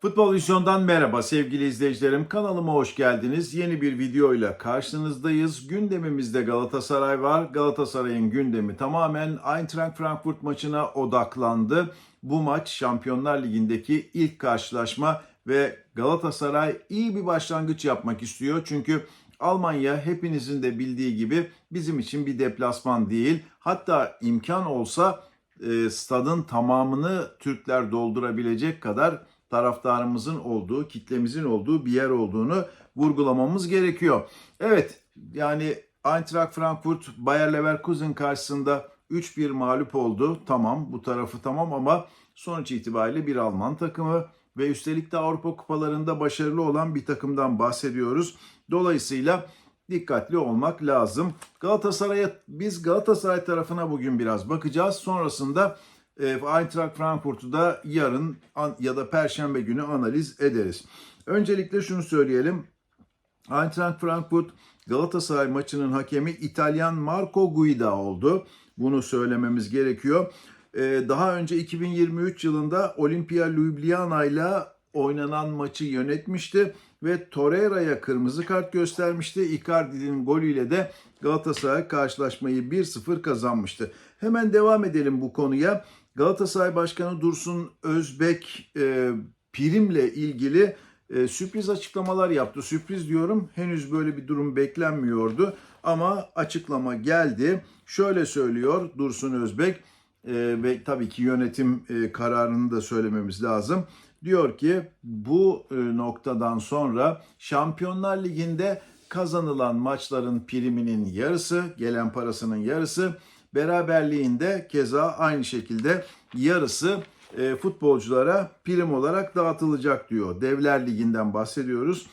futbol Vizyon'dan merhaba sevgili izleyicilerim. Kanalıma hoş geldiniz. Yeni bir videoyla karşınızdayız. Gündemimizde Galatasaray var. Galatasaray'ın gündemi tamamen Eintracht Frankfurt maçına odaklandı. Bu maç Şampiyonlar Ligi'ndeki ilk karşılaşma ve Galatasaray iyi bir başlangıç yapmak istiyor. Çünkü Almanya hepinizin de bildiği gibi bizim için bir deplasman değil. Hatta imkan olsa e, stadın tamamını Türkler doldurabilecek kadar taraftarımızın olduğu, kitlemizin olduğu bir yer olduğunu vurgulamamız gerekiyor. Evet, yani Eintracht Frankfurt Bayer Leverkusen karşısında 3-1 mağlup oldu. Tamam, bu tarafı tamam ama sonuç itibariyle bir Alman takımı ve üstelik de Avrupa kupalarında başarılı olan bir takımdan bahsediyoruz. Dolayısıyla dikkatli olmak lazım. Galatasaray'a biz Galatasaray tarafına bugün biraz bakacağız. Sonrasında Eintracht Frankfurt'u da yarın ya da perşembe günü analiz ederiz. Öncelikle şunu söyleyelim. Eintracht Frankfurt Galatasaray maçının hakemi İtalyan Marco Guida oldu. Bunu söylememiz gerekiyor. Ee, daha önce 2023 yılında Olimpia Ljubljana ile oynanan maçı yönetmişti ve Torreira'ya kırmızı kart göstermişti. Icardi'nin golüyle de Galatasaray karşılaşmayı 1-0 kazanmıştı. Hemen devam edelim bu konuya. Galatasaray Başkanı Dursun Özbek e, primle ilgili e, sürpriz açıklamalar yaptı. Sürpriz diyorum henüz böyle bir durum beklenmiyordu ama açıklama geldi. Şöyle söylüyor Dursun Özbek e, ve tabii ki yönetim e, kararını da söylememiz lazım. Diyor ki bu e, noktadan sonra Şampiyonlar Ligi'nde kazanılan maçların priminin yarısı, gelen parasının yarısı, beraberliğinde keza aynı şekilde yarısı e, futbolculara prim olarak dağıtılacak diyor. Devler Ligi'nden bahsediyoruz.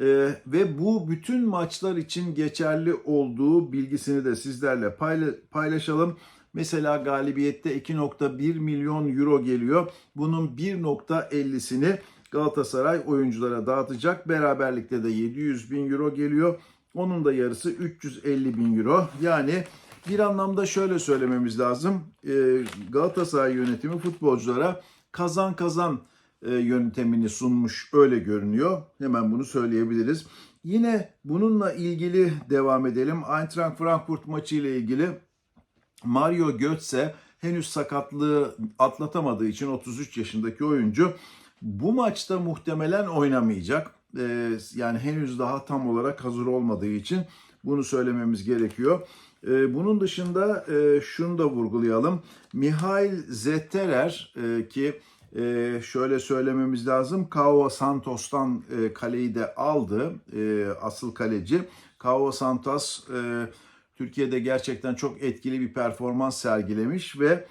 E, ve bu bütün maçlar için geçerli olduğu bilgisini de sizlerle payla- paylaşalım. Mesela galibiyette 2.1 milyon euro geliyor. Bunun 1.50'sini Galatasaray oyunculara dağıtacak. Beraberlikte de 700 bin euro geliyor. Onun da yarısı 350 bin euro. Yani bir anlamda şöyle söylememiz lazım. Ee, Galatasaray yönetimi futbolculara kazan kazan e, yöntemini sunmuş öyle görünüyor. Hemen bunu söyleyebiliriz. Yine bununla ilgili devam edelim. Eintracht Frankfurt maçı ile ilgili Mario Götze henüz sakatlığı atlatamadığı için 33 yaşındaki oyuncu bu maçta muhtemelen oynamayacak. Ee, yani henüz daha tam olarak hazır olmadığı için bunu söylememiz gerekiyor. Ee, bunun dışında e, şunu da vurgulayalım. Mihail Zetterer e, ki e, şöyle söylememiz lazım. Kao Santos'tan kaleyi de aldı asıl kaleci. Kao Santos Türkiye'de gerçekten çok etkili bir performans sergilemiş ve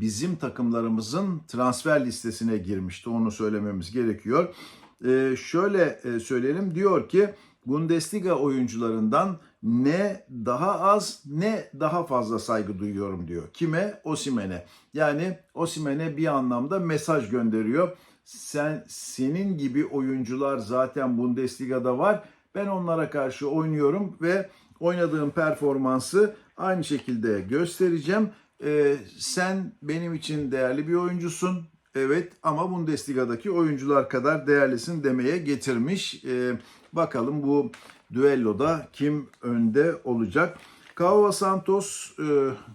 bizim takımlarımızın transfer listesine girmişti. Onu söylememiz gerekiyor. Şöyle söyleyelim diyor ki Bundesliga oyuncularından ne daha az ne daha fazla saygı duyuyorum diyor. Kime? Osimen'e. Yani Osimen'e bir anlamda mesaj gönderiyor. Sen senin gibi oyuncular zaten Bundesliga'da var. Ben onlara karşı oynuyorum ve oynadığım performansı aynı şekilde göstereceğim. Ee, sen benim için değerli bir oyuncusun. Evet ama Bundesliga'daki oyuncular kadar değerlisin demeye getirmiş. Ee, bakalım bu düelloda kim önde olacak? Kao Santos e,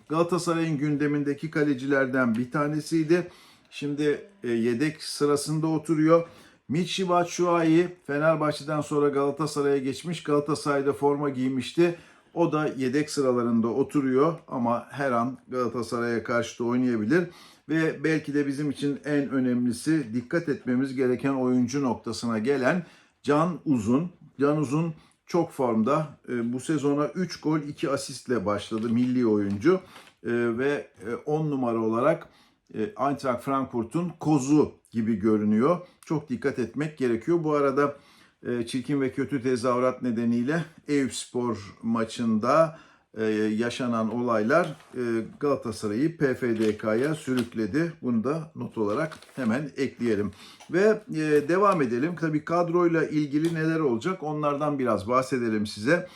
Galatasaray'ın gündemindeki kalecilerden bir tanesiydi. Şimdi e, yedek sırasında oturuyor. Michi Batshuayi Fenerbahçe'den sonra Galatasaray'a geçmiş. Galatasaray'da forma giymişti. O da yedek sıralarında oturuyor ama her an Galatasaray'a karşı da oynayabilir. Ve belki de bizim için en önemlisi dikkat etmemiz gereken oyuncu noktasına gelen Can Uzun. Can Uzun çok formda. E, Bu sezona 3 gol 2 asistle başladı milli oyuncu. E, Ve 10 numara olarak e, Eintracht Frankfurt'un kozu gibi görünüyor. Çok dikkat etmek gerekiyor. Bu arada e, çirkin ve kötü tezahürat nedeniyle Eyüpspor maçında e, yaşanan olaylar e, Galatasaray'ı PFDK'ya sürükledi. Bunu da not olarak hemen ekleyelim. Ve e, devam edelim. Tabii kadroyla ilgili neler olacak onlardan biraz bahsedelim size.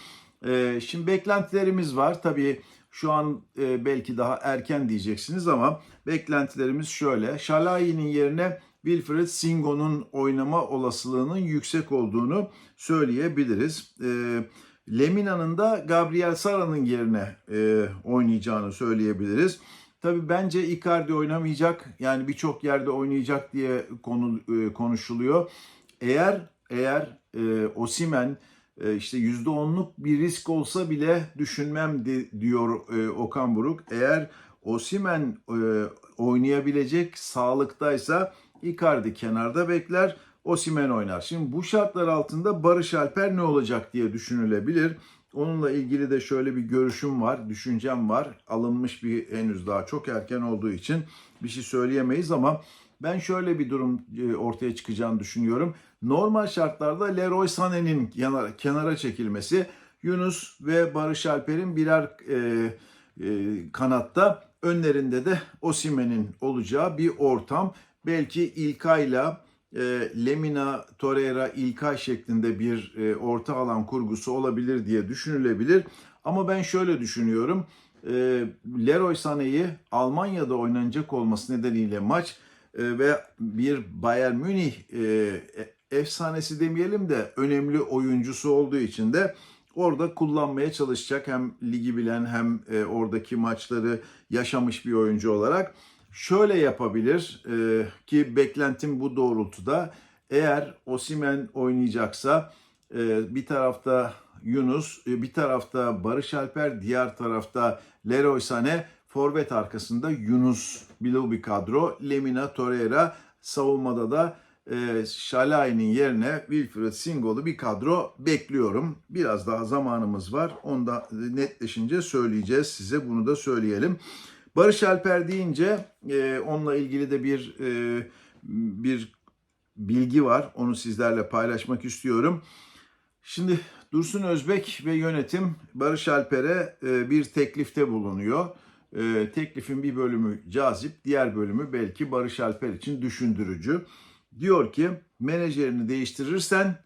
Şimdi beklentilerimiz var. Tabii şu an belki daha erken diyeceksiniz ama beklentilerimiz şöyle. Şalayi'nin yerine Wilfred Singo'nun oynama olasılığının yüksek olduğunu söyleyebiliriz. E, Lemina'nın da Gabriel Sara'nın yerine e, oynayacağını söyleyebiliriz. Tabii bence Icardi oynamayacak. Yani birçok yerde oynayacak diye konu e, konuşuluyor. Eğer eğer e, Osimen e, işte %10'luk bir risk olsa bile düşünmem di- diyor e, Okan Buruk. Eğer Osimen e, oynayabilecek sağlıktaysa Icardi kenarda bekler. Osimen oynar. Şimdi bu şartlar altında Barış Alper ne olacak diye düşünülebilir. Onunla ilgili de şöyle bir görüşüm var, düşüncem var. Alınmış bir henüz daha çok erken olduğu için bir şey söyleyemeyiz ama ben şöyle bir durum e, ortaya çıkacağını düşünüyorum. Normal şartlarda Leroy Sané'nin kenara, çekilmesi, Yunus ve Barış Alper'in birer e, e, kanatta, önlerinde de Osimen'in olacağı bir ortam. Belki İlkay'la e, Lemina, Torreira, İlkay şeklinde bir e, orta alan kurgusu olabilir diye düşünülebilir. Ama ben şöyle düşünüyorum. E, Leroy Sané'yi Almanya'da oynanacak olması nedeniyle maç e, ve bir Bayern Münih e, efsanesi demeyelim de önemli oyuncusu olduğu için de orada kullanmaya çalışacak. Hem ligi bilen hem e, oradaki maçları yaşamış bir oyuncu olarak. Şöyle yapabilir e, ki beklentim bu doğrultuda. Eğer Osimen oynayacaksa e, bir tarafta Yunus, e, bir tarafta Barış Alper, diğer tarafta Leroy Sané, forvet arkasında Yunus Bilou bir kadro. Lemina Torreira savunmada da e, Şalay'ın yerine Wilfred Singol'u bir kadro bekliyorum. Biraz daha zamanımız var. Onu da netleşince söyleyeceğiz size. Bunu da söyleyelim. Barış Alper deyince e, onunla ilgili de bir e, bir bilgi var. Onu sizlerle paylaşmak istiyorum. Şimdi Dursun Özbek ve yönetim Barış Alper'e e, bir teklifte bulunuyor. E, teklifin bir bölümü cazip, diğer bölümü belki Barış Alper için düşündürücü. Diyor ki menajerini değiştirirsen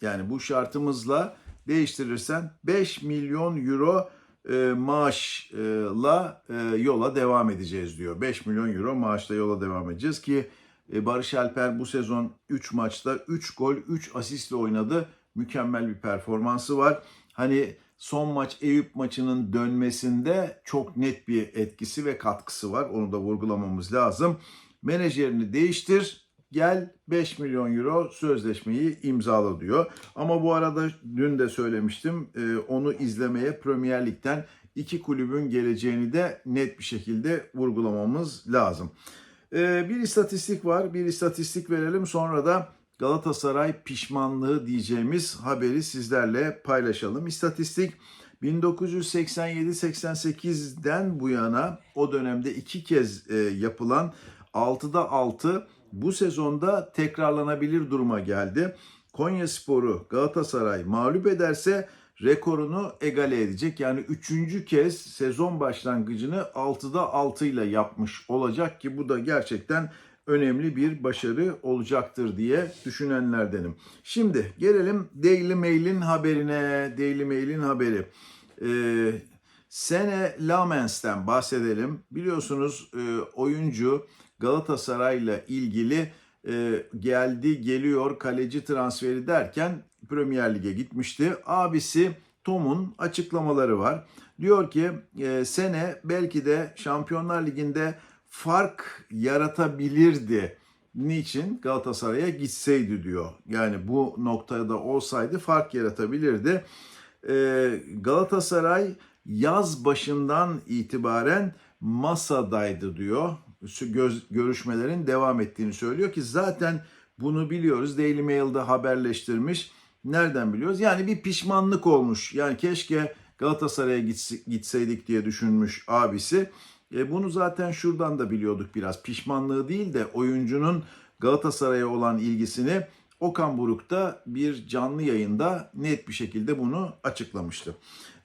yani bu şartımızla değiştirirsen 5 milyon euro e, maaşla e, yola devam edeceğiz diyor. 5 milyon euro maaşla yola devam edeceğiz ki e, Barış Alper bu sezon 3 maçta 3 gol 3 asistle oynadı. Mükemmel bir performansı var. Hani son maç Eyüp maçının dönmesinde çok net bir etkisi ve katkısı var. Onu da vurgulamamız lazım. Menajerini değiştir, gel 5 milyon euro sözleşmeyi imzala diyor. Ama bu arada dün de söylemiştim e, onu izlemeye Premier Lig'den iki kulübün geleceğini de net bir şekilde vurgulamamız lazım. E, Bir istatistik var. Bir istatistik verelim. Sonra da Galatasaray pişmanlığı diyeceğimiz haberi sizlerle paylaşalım. İstatistik 1987-88'den bu yana o dönemde iki kez e, yapılan 6'da 6 bu sezonda tekrarlanabilir duruma geldi. Konya Sporu Galatasaray mağlup ederse rekorunu egale edecek. Yani üçüncü kez sezon başlangıcını 6'da 6 ile yapmış olacak ki bu da gerçekten önemli bir başarı olacaktır diye düşünenlerdenim. Şimdi gelelim Daily Mail'in haberine. Daily Mail'in haberi. Ee, Sene Lamens'ten bahsedelim. Biliyorsunuz e, oyuncu Galatasaray'la ilgili e, geldi geliyor kaleci transferi derken Premier Lig'e gitmişti. Abisi Tom'un açıklamaları var. Diyor ki e, sene belki de Şampiyonlar Ligi'nde fark yaratabilirdi. Niçin? Galatasaray'a gitseydi diyor. Yani bu noktada olsaydı fark yaratabilirdi. Ee, Galatasaray yaz başından itibaren masadaydı diyor. Göz, görüşmelerin devam ettiğini söylüyor ki zaten bunu biliyoruz. Daily Mail'de haberleştirmiş. Nereden biliyoruz? Yani bir pişmanlık olmuş. Yani keşke Galatasaray'a gitseydik diye düşünmüş abisi. E bunu zaten şuradan da biliyorduk biraz. Pişmanlığı değil de oyuncunun Galatasaray'a olan ilgisini Okan Buruk da bir canlı yayında net bir şekilde bunu açıklamıştı.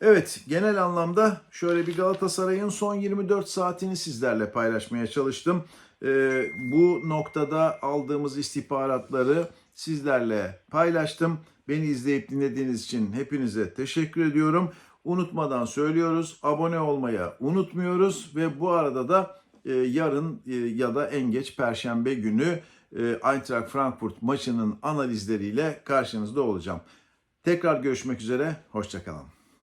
Evet, genel anlamda şöyle bir Galatasaray'ın son 24 saatini sizlerle paylaşmaya çalıştım. Ee, bu noktada aldığımız istihbaratları sizlerle paylaştım. Beni izleyip dinlediğiniz için hepinize teşekkür ediyorum. Unutmadan söylüyoruz, abone olmayı unutmuyoruz ve bu arada da e, yarın e, ya da en geç Perşembe günü e, Eintracht Frankfurt maçının analizleriyle karşınızda olacağım. Tekrar görüşmek üzere, hoşçakalın.